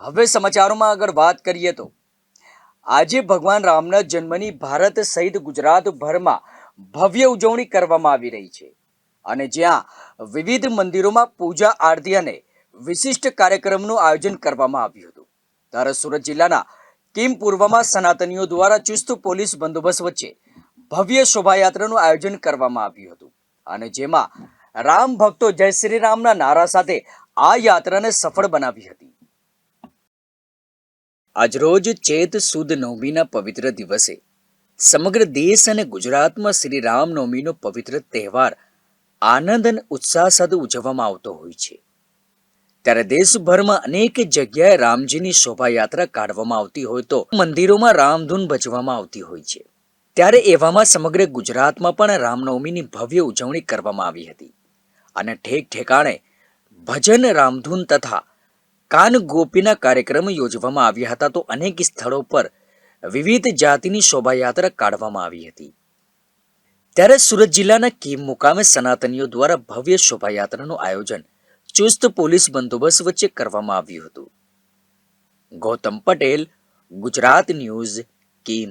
હવે સમાચારોમાં આગળ વાત કરીએ તો આજે ભગવાન રામના જન્મની ભારત સહિત ગુજરાતભરમાં ભવ્ય ઉજવણી કરવામાં આવી રહી છે. અને જ્યાં વિવિધ મંદિરોમાં પૂજા, આરતી અને વિશિષ્ટ કાર્યક્રમનું આયોજન કરવામાં આવ્યું હતું. ત્યારે સુરત જિલ્લાના કિમ પૂર્વમાં સનાતનીઓ દ્વારા ચુસ્ત પોલીસ બંદોબસ્ત વચ્ચે ભવ્ય શોભાયાત્રાનું આયોજન કરવામાં આવ્યું હતું. અને જેમાં રામ ભક્તો જય શ્રી રામના નારા સાથે આ યાત્રાને સફળ બનાવી હતી. આજરોજ ચેત સુદ નવમીના પવિત્ર દિવસે સમગ્ર દેશ અને ગુજરાતમાં શ્રી રામનવમીનો પવિત્ર તહેવાર આનંદ અને ઉત્સાહ સાથે ઉજવવામાં આવતો હોય છે. ત્યારે દેશભરમાં અનેક જગ્યાએ રામજીની શોભાયાત્રા કાઢવામાં આવતી હોય તો મંદિરોમાં રામધૂન ભજવામાં આવતી હોય છે. ત્યારે એવામાં સમગ્ર ગુજરાતમાં પણ રામનવમીની ભવ્ય ઉજવણી કરવામાં આવી હતી. અને ઠેક ઠેકાણે ભજન રામધૂન તથા કાન ગોપીના કાર્યક્રમ યોજવામાં આવ્યા હતા તો અનેક સ્થળો પર વિવિધ જાતિની શોભાયાત્રા કાઢવામાં આવી હતી. ત્યારે સુરત જિલ્લાના કીમ મુકામે સનાતનીઓ દ્વારા ભવ્ય શોભાયાત્રાનું આયોજન ચુસ્ત પોલીસ બંદોબસ્ત વચ્ચે કરવામાં આવ્યું હતું. ગૌતમ પટેલ, ગુજરાત ન્યૂઝ, કીમ.